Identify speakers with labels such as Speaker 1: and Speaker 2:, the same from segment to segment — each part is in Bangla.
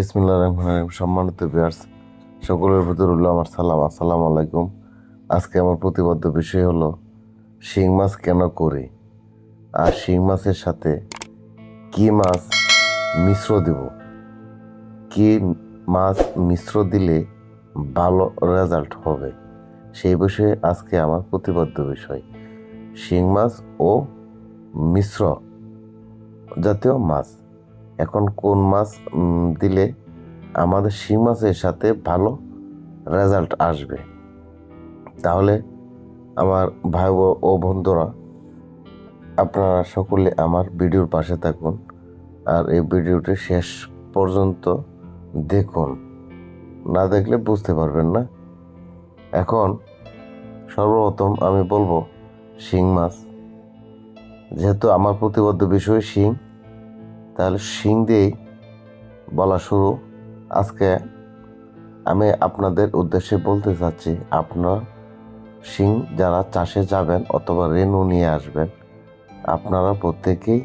Speaker 1: বিসমিল্লাহ রহমান রহিম, সম্মানিত বিয়ার্স সকলের ভিতর রইল আমার সালাম। আসসালামু আলাইকুম। আজকে আমার প্রতিবদ্ধ বিষয় হলো, শিং মাছ কেন করি? আর শিং মাছের সাথে কি মাছ মিশ্র দেব? কি মাছ মিশ্র দিলে ভালো রেজাল্ট হবে? সেই বিষয়ে আজকে আমার প্রতিবদ্ধ বিষয়, শিং মাছ ও মিশ্র জাতীয় মাছ। এখন কোন মাছ দিলে আমাদের শিং মাছের সাথে ভালো রেজাল্ট আসবে। তাহলে আমার ভাই ও- বন্ধুরা, আপনারা সকলে আমার ভিডিওর পাশে থাকুন আর এই ভিডিওটি শেষ পর্যন্ত দেখুন। না দেখলে বুঝতে পারবেন না। এখন সর্বপ্রথম আমি বলব শিং মাছ। যেহেতু আমার প্রতিবদ্ধ বিষয় শিং তাহলে শিং দিয়েই বলা শুরু। আজকে আমি আপনাদের উদ্দেশ্যে বলতে চাচ্ছি, আপনার শিং যারা চাষে যাবেন অথবা রেনু নিয়ে আসবেন, আপনারা প্রত্যেকেই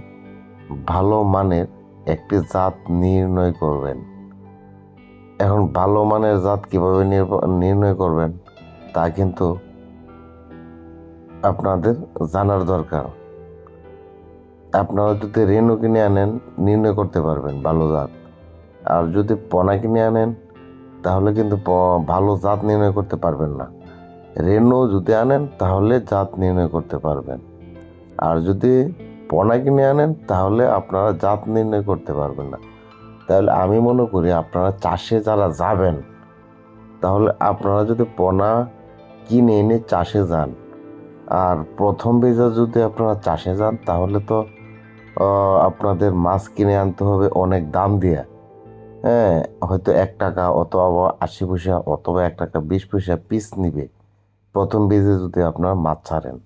Speaker 1: ভালো মানের একটি জাত নির্ণয় করবেন। এখন ভালো মানের জাত কীভাবে নির্ণয় করবেন তা কিন্তু আপনাদের জানার দরকার। আপনারা যদি রেনু কিনে আনেন, নির্ণয় করতে পারবেন ভালো জাত। আর যদি পনা কিনে আনেন, তাহলে কিন্তু ভালো জাত নির্ণয় করতে পারবেন না। রেনু যদি আনেন, তাহলে জাত নির্ণয় করতে পারবেন। আর যদি পনা কিনে আনেন, তাহলে আপনারা জাত নির্ণয় করতে পারবেন না। তাহলে আমি মনে করি আপনারা চাষে যারা যাবেন, তাহলে আপনারা যদি পনা কিনে এনে চাষে যান, আর প্রথম বেজা যদি আপনারা চাষে যান, তাহলে তো আপনাদের মাছ কিনে আনতে হবে অনেক দাম দিয়ে। হ্যাঁ হয়তো এক টাকা অথবা আশি পয়সা অথবা এক টাকা বিশ পয়সা পিস নিবে। প্রথম বেজে যদি আপনারা মাছ ছাড়েন।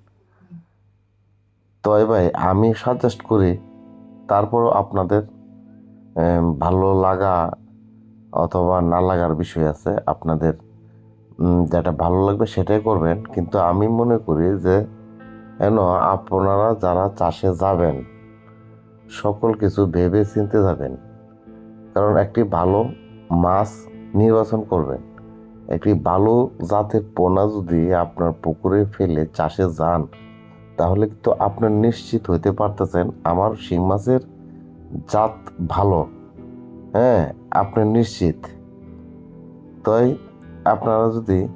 Speaker 1: তবে ভাই, আমি সাজেস্ট করি তারপরও আপনাদের ভালো লাগা অথবা না লাগার বিষয় আছে। আপনাদের যেটা ভালো লাগবে সেটাই করবেন। কিন্তু আমি মনে করি যে কেন আপনারা যারা চাষে যাবেন সকল কিছু ভেবে চিনতে যাবেন। কারণ একটি ভালো মাছ নির্বাচন করবেন। একটি ভালো জাতের পোনা যদি আপনার পুকুরে ফেলে চাষে যান, তাহলে কিন্তু আপনার নিশ্চিত হইতে পারতেছেন আমার শিং মাছের জাত ভালো। হ্যাঁ আপনি নিশ্চিত। তাই আপনারা যদি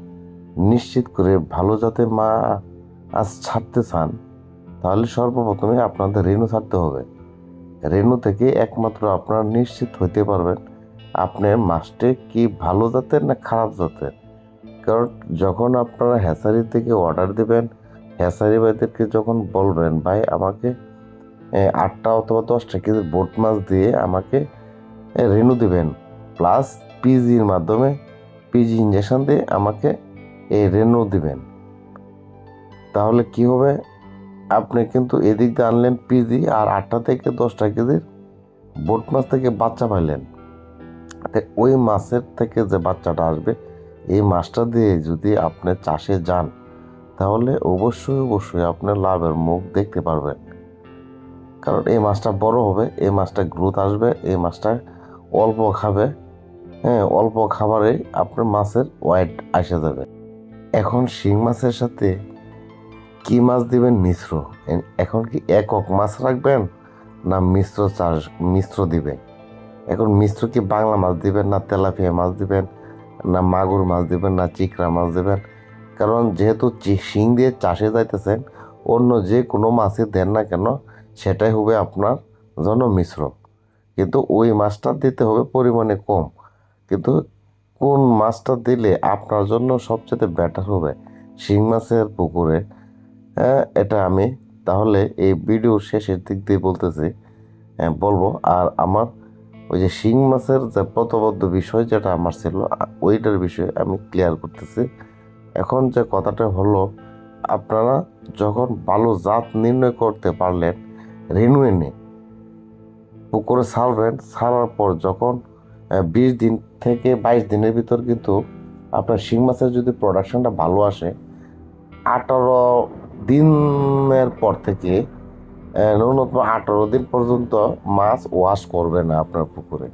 Speaker 1: নিশ্চিত করে ভালো জাতের মাছ ছাড়তে চান, তাহলে সর্বপ্রথমে আপনাদের ঋণও ছাড়তে হবে। রেণু থেকে একমাত্র আপনারা নিশ্চিত হইতে পারবেন আপনার মাছটি কি ভালো জাতের না খারাপ জাতের। কারণ যখন আপনারা হ্যাচারি থেকে অর্ডার দেবেন হ্যাচারি ভাইদেরকে যখন বলবেন, ভাই, আমাকে আটটা অথবা দশটা কেজি বোট মাছ দিয়ে আমাকে রেণু দিবেন প্লাস পিজির মাধ্যমে পিজি ইঞ্জেকশন দিয়ে আমাকে এই রেণু দিবেন। তাহলে কি হবে? আপনি কিন্তু এদিক দিয়ে আনলেন পিজি আর আটটা থেকে দশটা কেজির বোট মাছ থেকে বাচ্চা পাইলেন। ওই মাছের থেকে যে বাচ্চাটা আসবে, এই মাছটা দিয়ে যদি আপনি চাষে যান, তাহলে অবশ্যই অবশ্যই আপনার লাভের মুখ দেখতে পারবেন। কারণ এই মাছটা বড় হবে, এই মাছটা গ্রোথ আসবে, এই মাছটা অল্প খাবে হ্যাঁ অল্প খাবারে আপনার মাছের ওয়েট আসে যাবে। এখন শিং মাছের সাথে কি মাছ দিবেন মিশ্র? এখন কি একক মাছ রাখবেন না মিশ্র চাষ, মিশ্র দিবেন? এখন মিশ্র কি বাংলা মাছ দিবেন না তেলাপিয়া মাছ দিবেন না মাগুর মাছ দিবেন না চিকরা মাছ দিবেন? কারণ যেহেতু শিং দিয়ে চাষে যাইতেছেন, অন্য যে কোনো মাছই দেন না কেন, সেটাই হবে আপনার জন্য মিশ্র। কিন্তু ওই মাছটা দিতে হবে পরিমাণে কম। কিন্তু কোন মাছটা দিলে আপনার জন্য সবচেয়ে বেটার হবে? শিং মাছের পুকুরে এটা আমি। তাহলে এই ভিডিও শেষের দিক দিয়ে বলতেছি হ্যাঁ, বলব। আর আমার ওই যে শিং মাছের যে প্রতবদ্ধ বিষয় যেটা আমার ছিল ওইটার বিষয়ে আমি ক্লিয়ার করতেছি। এখন যে কথাটা হলো আপনারা যখন ভালো জাত নির্ণয় করতে পারলেন রেনু এনে পুকুরে ছাড়বেন ছাড়ার পর যখন বিশ দিন থেকে বাইশ দিনের ভিতর কিন্তু আপনার শিং মাছের যদি প্রোডাকশনটা ভালো আসে আঠারো দিনের পর থেকে ন্যূনতম আঠারো দিন পর্যন্ত মাছ ওয়াশ করবে না আপনার পুকুরে।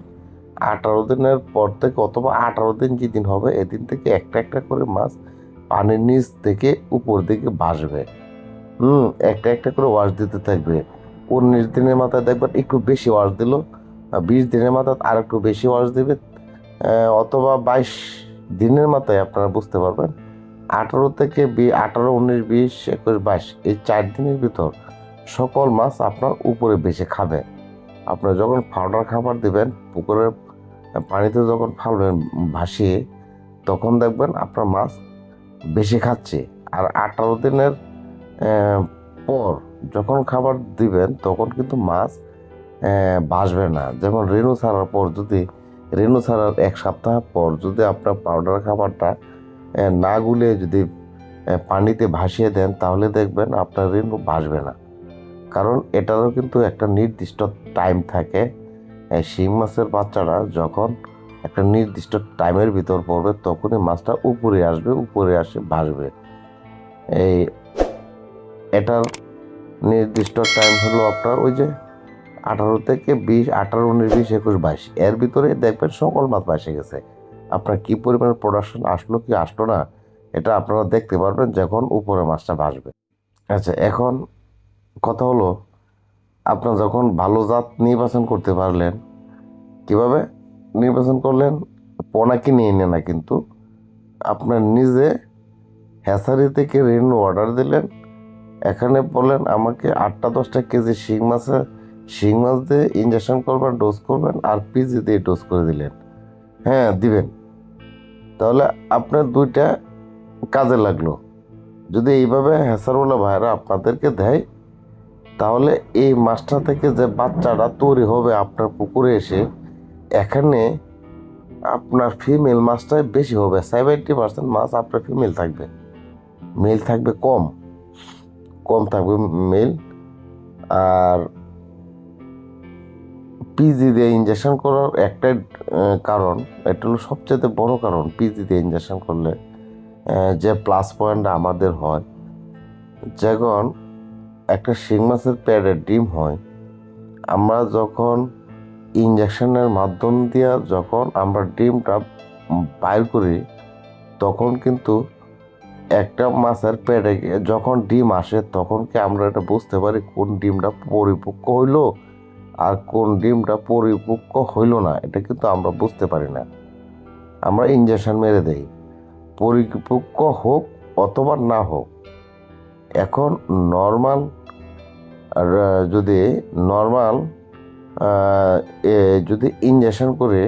Speaker 1: আঠারো দিনের পর থেকে অথবা আঠারো দিন যেদিন হবে এদিন থেকে একটা একটা করে মাছ পানির নিচ থেকে উপর দিকে ভাসবে। হুম, একটা একটা করে ওয়াশ দিতে থাকবে। উনিশ দিনের মাথায় দেখবেন একটু বেশি ওয়াশ দিল, বিশ দিনের মাথায় আর একটু বেশি ওয়াশ দেবে অথবা বাইশ দিনের মাথায় আপনারা বুঝতে পারবেন আঠারো থেকে বি, আঠারো, উনিশ, বিশ, একুশ, বাইশ, এই চার দিনের ভিতর সকল মাছ আপনার উপরে বেশি খাবে। আপনার যখন পাউডার খাবার দিবেন পুকুরের পানিতে যখন ফালবেন, ভাসিয়ে, তখন দেখবেন আপনার মাছ বেশি খাচ্ছে। আর আঠারো দিনের পর যখন খাবার দিবেন, তখন কিন্তু মাছ ভাসবে না। যেমন রেণু ছাড়ার পর যদি রেণু ছাড়ার এক সপ্তাহ পর যদি আপনার পাউডার খাবারটা না গুলিয়ে যদি পানিতে ভাসিয়ে দেন, তাহলে দেখবেন আপনার ঋণ ভাসবে না। কারণ এটারও কিন্তু একটা নির্দিষ্ট টাইম থাকে। শিং মাছের বাচ্চারা যখন একটা নির্দিষ্ট টাইমের ভিতর পড়বে, তখনই মাছটা উপরে আসবে, উপরে আসে ভাসবে। এই এটার নির্দিষ্ট টাইম হলো আপনার ওই যে আঠারো থেকে বিশ, আঠারো, উনিশ, বিশ, একুশ, বাইশ। এর ভিতরে দেখবেন সকল মাছ ভাসে গেছে। আপনার কি পরিমাণ প্রোডাকশন আসলো কি আসলো না, এটা আপনারা দেখতে পারবেন যখন উপরে মাছটা ভাসবে। আচ্ছা এখন কথা হলো, আপনার যখন ভালো জাত নির্বাচন করতে পারলেন, কীভাবে নির্বাচন করলেন? পোনা কিনে এনে না, কিন্তু আপনার নিজে হ্যাসারি থেকে ঋণ অর্ডার দিলেন, এখানে বলেন আমাকে আটটা দশটা কেজি শিং মাছে, শিং মাছ দিয়ে ইঞ্জেকশন করবেন ডোজ করবেন, আর পিজি দিয়ে ডোজ করে দিলেন। হ্যাঁ দিবেন। তাহলে আপনার দুইটা কাজে লাগল। যদি এইভাবে হ্যাসারওয়ালা ভাইরা আপনাদেরকে দেয়, তাহলে এই মাছটা থেকে যে বাচ্চাটা তৈরি হবে আপনার পুকুরে এসে, এখানে আপনার ফিমেল মাছটাই বেশি হবে। সেভেন্টি পার্সেন্ট মাছ আপনার ফিমেল থাকবে। মেল থাকবে কম। কম থাকবে মেল আর পিজি দিয়ে ইঞ্জেকশন করার একটাই কারণ, এটা হলো সবচেয়ে বড় কারণ পিজি দিয়ে ইঞ্জেকশন করলে যে প্লাস পয়েন্ট আমাদের হয়, যখন একটা শিং মাছের প্যাডের ডিম হয়, আমরা যখন ইঞ্জেকশনের মাধ্যম দিয়ে যখন আমরা ডিমটা বাইর করি, তখন কিন্তু একটা মাছের গিয়ে যখন ডিম আসে, তখন কি আমরা এটা বুঝতে পারি কোন ডিমটা পরিপক্ক হইল? আর কোন ডিমটা পরিপক্ক হইল না, এটা কিন্তু আমরা বুঝতে পারি না। আমরা ইঞ্জেকশন মেরে দেই, পরিপক্ক হোক অথবা না হোক। এখন নর্মাল যদি নর্মাল যদি ইঞ্জেকশন করে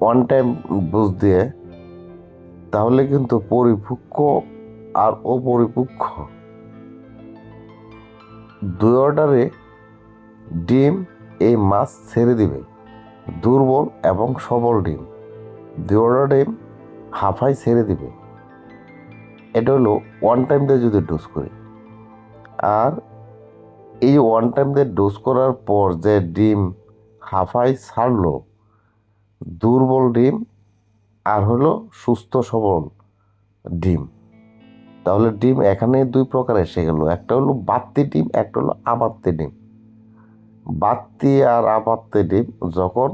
Speaker 1: ওয়ান টাইম ডোজ দিয়ে, তাহলে কিন্তু পরিপক্ক আর অপরিপক্ক। দুই অর্ডারে ডিম এই মাছ ছেড়ে দিবে। দুর্বল এবং সবল ডিম। দুই ডিম হাফাই ছেড়ে দিবে। এটা হলো ওয়ান টাইম দিয়ে যদি ডোজ করি। আর এই ওয়ান টাইম দিয়ে ডোজ করার পর যে ডিম হাফাই ছাড়লো, দুর্বল ডিম আর হলো সুস্থ সবল ডিম। তাহলে ডিম এখানে দুই প্রকার এসে গেল। একটা হলো বাত্তি ডিম, একটা হলো আবাত্তি ডিম। বাত্তি আর আবাত্তি ডিম যখন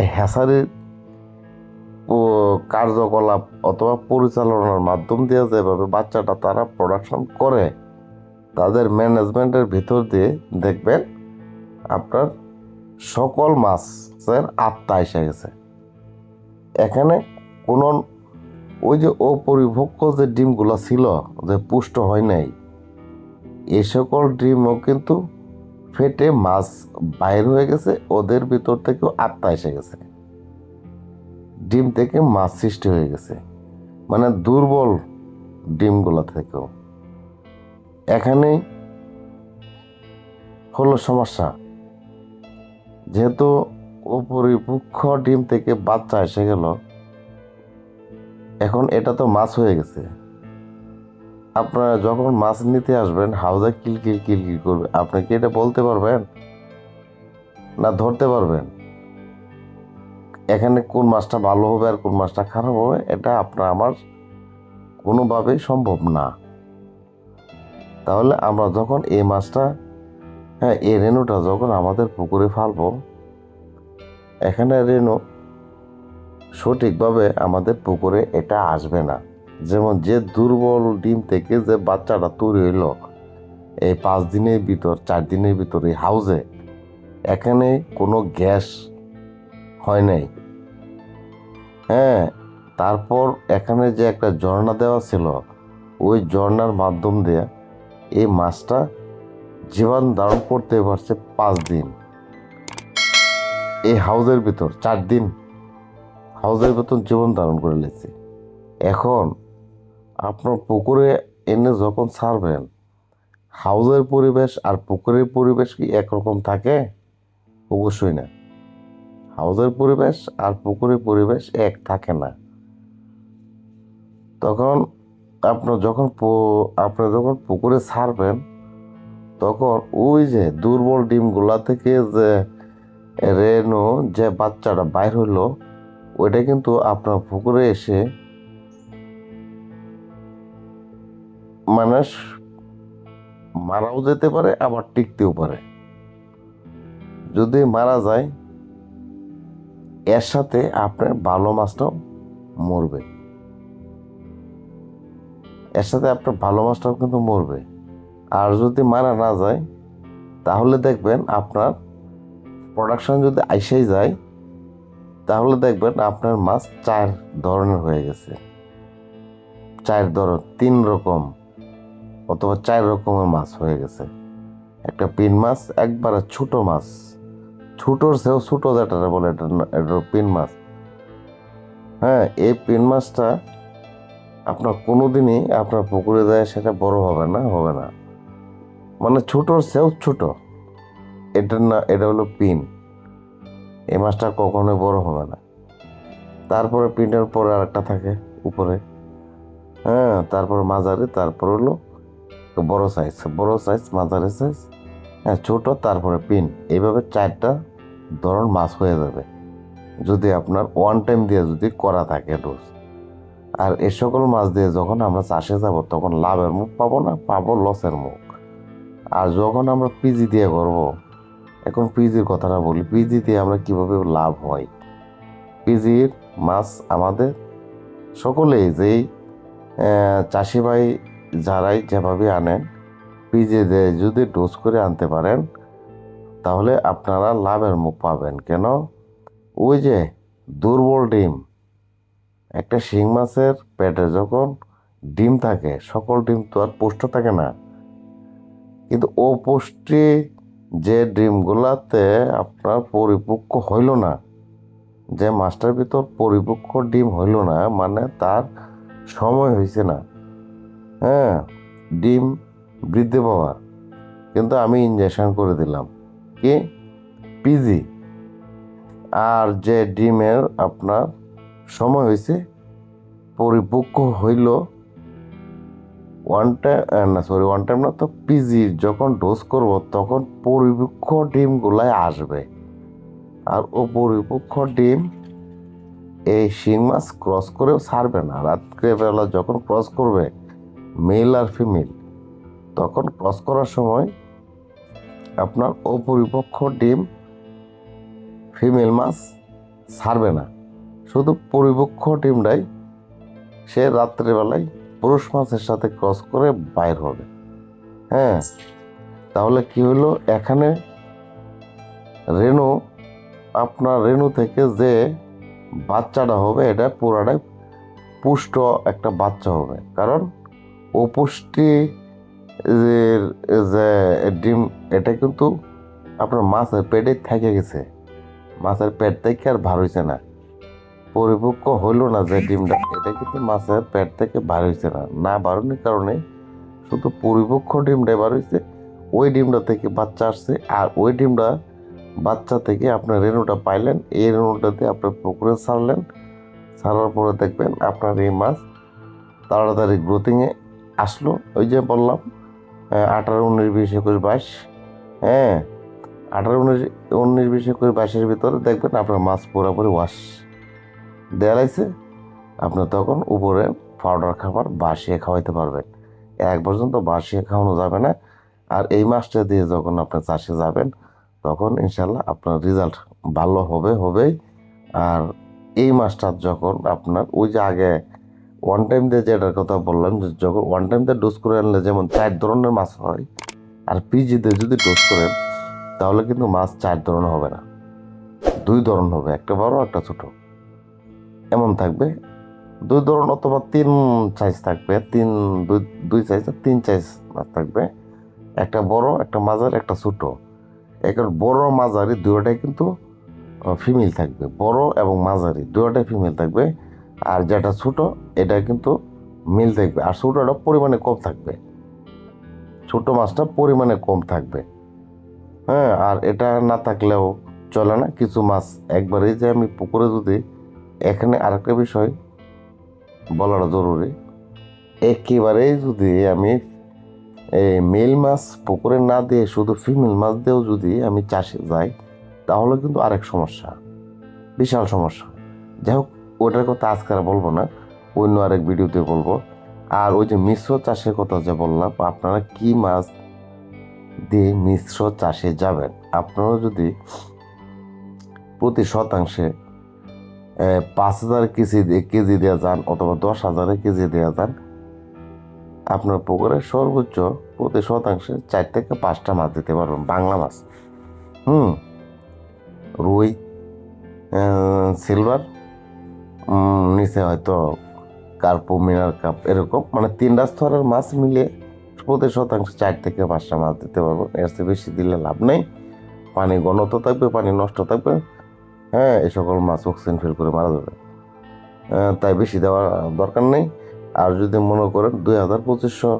Speaker 1: এই হ্যাসারির কার্যকলাপ অথবা পরিচালনার মাধ্যম দিয়ে যেভাবে বাচ্চাটা তারা প্রোডাকশন করে, তাদের ম্যানেজমেন্টের ভিতর দিয়ে দেখবেন আপনার সকল মাছের আত্মা এসে গেছে। এখানে কোনো ওই যে অপরিপক্ক যে ডিমগুলো ছিল, যে পুষ্ট হয় নাই এই সকল ডিমও কিন্তু ফেটে মাছ বাইর হয়ে গেছে, ওদের ভিতর থেকেও আত্মা এসে গেছে। ডিম থেকে মাছ সৃষ্টি হয়ে গেছে। মানে দুর্বল ডিমগুলো থেকেও। এখানে হলো সমস্যা। যেহেতু অপরিপক্ষ ডিম থেকে বাচ্চা এসে গেল, এখন এটা তো মাছ হয়ে গেছে। আপনারা যখন মাছ নিতে আসবেন, হাউজে কিলকিল কিলকিল করবে। আপনি কি এটা বলতে পারবেন? না ধরতে পারবেন? এখানে কোন মাছটা ভালো হবে আর কোন মাছটা খারাপ হবে, এটা আপনার আমার কোনোভাবেই সম্ভব না। তাহলে আমরা যখন এই মাছটা হ্যাঁ এই রেণুটা যখন আমাদের পুকুরে ফালবো, এখানে রেণু সঠিকভাবে আমাদের পুকুরে এটা আসবে না। যেমন যে দুর্বল ডিম থেকে যে বাচ্চাটা তৈরি হইল, এই পাঁচ দিনের ভিতর, চার দিনের ভিতর এই হাউজে এখানে কোনো গ্যাস হয় নাই। হ্যাঁ তারপর এখানে যে একটা ঝর্ণা দেওয়া ছিল, ওই ঝর্ণার মাধ্যম দিয়ে এই মাছটা জীবন ধারণ করতে পারছে পাঁচ দিন। এই হাউজের ভিতর চার দিন হাউজের ভিতর জীবন ধারণ করে লেছে এখন আপনার পুকুরে এনে যখন ছাড়বেন, হাউজের পরিবেশ আর পুকুরের পরিবেশ কি একরকম থাকে? অবশ্যই না। হাউজের পরিবেশ আর পুকুরের পরিবেশ এক থাকে না। তখন আপনার যখন আপনি যখন পুকুরে ছাড়বেন, তখন ওই যে দুর্বল ডিমগুলা থেকে যে রেণু যে বাচ্চাটা বাইর হইল, ওইটা কিন্তু আপনার পুকুরে এসে মানুষ মারাও যেতে পারে, আবার টিকতেও পারে। যদি মারা যায়, এর সাথে আপনার ভালো মাছটাও মরবে। এর সাথে আপনার ভালো মাছটাও কিন্তু মরবে। আর যদি মারা না যায়, তাহলে দেখবেন আপনার প্রোডাকশন যদি আইসাই যায়, তাহলে দেখবেন আপনার মাছ চার ধরনের হয়ে গেছে। চার ধরন, তিন রকম। অথবা চার রকমের মাছ হয়ে গেছে। একটা পিন মাছ, একবারে ছোট মাছ। ছোটোর সেও ছোটো যেটা বলে এটা এটা পিন মাছ। হ্যাঁ এই পিন মাছটা আপনার কোনো দিনই আপনার পুকুরে যায় সেটা বড় হবে না হবে না। মানে ছোটোর সেও ছোট। এটা না, এটা হলো পিন। এই মাছটা কখনোই বড় হবে না। তারপরে পিনের পরে আরেকটা থাকে উপরে। হ্যাঁ তারপরে মাঝারি, তারপর হলো বড় সাইজ বড় সাইজ মাঝারি সাইজ হ্যাঁ ছোটো তারপরে পিন এইভাবে চারটা ধরন মাছ হয়ে যাবে। যদি আপনার ওয়ান টাইম দিয়ে যদি করা থাকে ডোজ আর এ সকল মাছ দিয়ে যখন আমরা চাষে যাব তখন লাভের মুখ পাবো না পাবো লসের মুখ। আর যখন আমরা পিজি দিয়ে করব এখন পিজির কথাটা বলি পিজি দিয়ে আমরা কীভাবে লাভ হয়? পিজির মাছ আমাদের সকলেই যেই আহ, চাষি ভাই যারাই যেভাবে আনেন পিজে দিয়ে যদি ডোজ করে আনতে পারেন, তাহলে আপনারা লাভের মুখ পাবেন। কেন? ওই যে দুর্বল ডিম, একটা শিং মাছের পেটে যখন ডিম থাকে, সকল ডিম তো আর পুষ্ট থাকে না। কিন্তু ও পুষ্টি যে ডিমগুলাতে আপনার পরিপক্ক হইল না, যে মাছটার ভিতর পরিপক্ক ডিম হইল না মানে তার সময় হয়েছে না। হ্যাঁ ডিম বৃদ্ধি পাওয়ার। কিন্তু আমি ইঞ্জেকশন করে দিলাম। কি? পিজি আর যে ডিমের আপনার সময় হয়েছে, পরিপক্ক হইল ওয়ান টাইম না সরি ওয়ান টাইম না, তো পিজি যখন ডোজ করব, তখন পরিপক্ক ডিমগুলাই আসবে। আর ও পরিপক্ক ডিম এই শিং মাছ ক্রস করেও ছাড়বে না। রাত্রেবেলা যখন ক্রস করবে মেল আর ফিমেল। তখন ক্রস করার সময় আপনার অপরিপক্ষ ডিম, ফিমেল মাছ ছাড়বে না। শুধু পরিপক্ষ ডিমটাই সে রাত্রেবেলায় পুরুষ মাছের সাথে ক্রস করে বাইর হবে। হ্যাঁ তাহলে কি হলো? এখানে রেণু, আপনার রেণু থেকে যে বাচ্চাটা হবে, এটা পুরাটাই পুষ্ট একটা বাচ্চা হবে। কারণ অপুষ্টি যে ডিম, এটা কিন্তু আপনার মাছের পেটে থেকে গেছে। মাছের পেট থেকে আর ভার হয়েছে না। পরিপক্ক হইল না যে ডিমটা, এটা কিন্তু মাছের পেট থেকে বার হয়েছে না। না বাড়ানোর কারণে শুধু পরিপক্ক ডিমটা বার হয়েছে ওই ডিমটা থেকে বাচ্চা আসছে আর ওই ডিমটা বাচ্চা থেকে আপনার রেণুটা পাইলেন, এই রেণুটাতে আপনার পুকুরে ছাড়লেন। ছাড়ার পরে দেখবেন আপনার এই মাছ তাড়াতাড়ি গ্রোথিংয়ে আসলো, ওই যে বললাম আঠারো, উনিশ, বিশ, একুশ, বাইশ হ্যাঁ আঠারো, উনিশ উনিশ, বিশ, একুশ, বাইশের ভিতরে দেখবেন আপনার মাছ পুরোপুরি ওয়াশ দেওয়া লাগছে। আপনি তখন উপরে পাউডার খাবার বাসিয়ে খাওয়াইতে পারবেন। এক পর্যন্ত বাসিয়ে খাওয়ানো যাবে না। আর এই মাছটা দিয়ে যখন আপনি চাষে যাবেন, তখন ইনশাল্লাহ আপনার রেজাল্ট ভালো হবে, হবেই। আর এই মাছটা যখন আপনার ওই যে আগে ওয়ান টাইম দিয়ে যেটার কথা বললাম, যে যখন ওয়ান টাইম দিয়ে ডোজ করে আনলে যেমন চার ধরনের মাছ হয়, আর পিজিতে যদি ডোজ করেন, তাহলে কিন্তু মাছ চার ধরনের হবে না। দুই ধরন হবে, একটা বড়, একটা ছোট। এমন থাকবে। দুই ধরন অথবা তিন সাইজ থাকবে, তিন, দুই দুই সাইজ তিন সাইজ মাছ থাকবে। একটা বড়, একটা মাঝারি, একটা ছোট। এখন বড়, মাঝারি দুয়োটাই কিন্তু ফিমেল থাকবে। বড় এবং মাঝারি দুয়োটাই ফিমেল থাকবে। আর যেটা ছোট, এটা কিন্তু মিল থাকবে। আর ছোটোটা পরিমাণে কম থাকবে। ছোট মাছটা পরিমাণে কম থাকবে। হ্যাঁ আর এটা না থাকলেও চলে না। কিছু মাছ একবারেই যে আমি পুকুরে যদি, এখানে আরেকটা বিষয় বলাটা জরুরি। একেবারেই যদি আমি এই মেল মাছ পুকুরে না দিয়ে, শুধু ফিমেল মাছ দিয়েও যদি আমি চাষে যাই, তাহলে কিন্তু আরেক সমস্যা, বিশাল সমস্যা। যাই হোক ওটার কথা আজকে আর বলব না, অন্য আরেক ভিডিওতে বলব। আর ওই যে মিশ্র চাষের কথা যে বললাম, আপনারা কি মাছ দিয়ে মিশ্র চাষে যাবেন? আপনারা যদি প্রতি শতাংশে পাঁচ হাজার কেজি কেজি দেওয়া যান অথবা দশ হাজারে কেজি দেওয়া যান, আপনার পুকুরে সর্বোচ্চ প্রতি শতাংশে চার থেকে পাঁচটা মাছ দিতে পারবেন, বাংলা মাছ। হুম, রুই সিলভার নিচে হয়তো কার্পো, মিনার কাপ এরকম মানে তিনটা স্তরের মাছ মিলে প্রতি শতাংশ চার থেকে পাঁচটা মাছ দিতে পারবেন এর চেয়ে বেশি দিলে লাভ নেই। পানি ঘনত্ব থাকবে, পানি নষ্ট থাকবে। হ্যাঁ এই সকল মাছ অক্সিজেন ফিল করে মারা যাবে। তাই বেশি দেওয়ার দরকার নেই। আর যদি মনে করেন দুই হাজার পঁচিশশো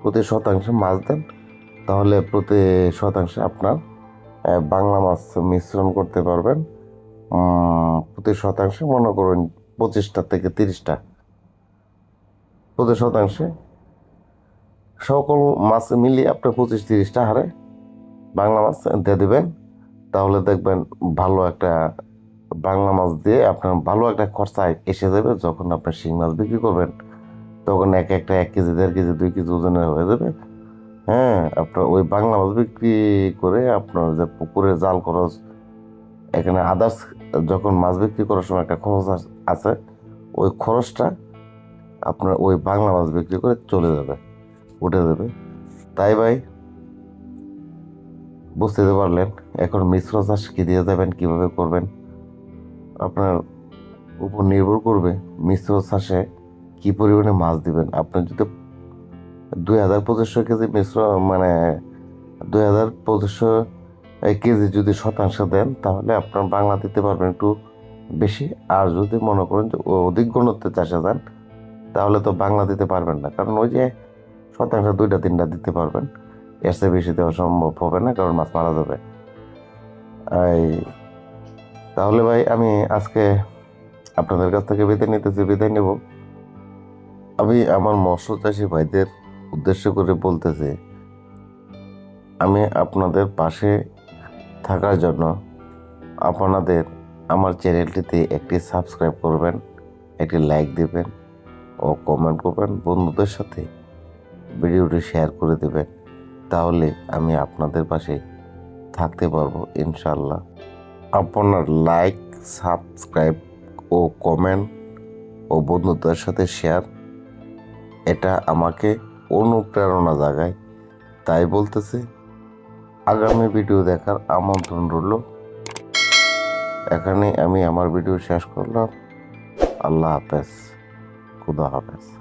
Speaker 1: প্রতি শতাংশে মাছ দেন, তাহলে প্রতি শতাংশে আপনার বাংলা মাছ মিশ্রণ করতে পারবেন। প্রতি শতাংশে মনে করুন পঁচিশটা থেকে তিরিশটা। প্রতি শতাংশে। সকল মাছ মিলিয়ে আপনি পঁচিশ তিরিশটা হারে বাংলা মাছ দিয়ে দেবেন। তাহলে দেখবেন ভালো একটা বাংলা মাছ দিয়ে আপনার ভালো একটা খরচা এসে যাবে যখন আপনি শিং মাছ বিক্রি করবেন। তখন এক একটা এক কেজি, দেড় কেজি, দুই কেজি ওজনের হয়ে যাবে। হ্যাঁ আপনার ওই বাংলা মাছ বিক্রি করে আপনার যে পুকুরে জাল খরচ, এখানে আদার্স যখন মাছ বিক্রি করার সময় একটা খরচ আছে, ওই খরচটা আপনার ওই বাংলা মাছ বিক্রি করে চলে যাবে, উঠে যাবে। তাই ভাই বুঝতে পারলেন, এখন মিশ্র চাষ কী দিয়ে যাবেন, কীভাবে করবেন? আপনার উপর নির্ভর করবে মিশ্র চাষে কী পরিমাণে মাছ দিবেন। আপনি যদি দুই হাজার পঁচিশশো কেজি মিশ্র মানে দুই হাজার পঁচিশশো কেজি যদি শতাংশ দেন, তাহলে আপনার বাংলা দিতে পারবেন একটু বেশি। আর যদি মনে করেন যে অধিক ঘনত্বে চাষে যান তাহলে তো বাংলা দিতে পারবেন না। কারণ ওই যে শতাংশ দুইটা তিনটা দিতে পারবেন। এর চেয়ে বেশি দেওয়া সম্ভব হবে না, কারণ মাছ মারা যাবে। এই, তাহলে ভাই আমি আজকে আপনাদের কাছ থেকে বিদায় নিতেছি, বিদায় নেব। আমি আমার মৎস্য চাষি ভাইদের উদ্দেশ্য করে বলতেছি, আমি আপনাদের পাশে থাকার জন্য আপনাদের আমার চ্যানেলটিতে একটি সাবস্ক্রাইব করবেন, একটি লাইক দেবেন ও কমেন্ট করবেন বন্ধুদের সাথে ভিডিওটি শেয়ার করে দেবেন। তাহলে আমি আপনাদের পাশে থাকতে পারব ইনশাল্লাহ আপনার লাইক, সাবস্ক্রাইব ও কমেন্ট ও বন্ধুদের সাথে শেয়ার, এটা আমাকে অনুপ্রেরণা জাগায়। তাই বলতেছে, আগামী ভিডিও দেখার আমন্ত্রণ রইল। এখানে আমি আমার ভিডিও শেষ করলাম। আল্লাহ হাফেজ। খুদা হাফেজ।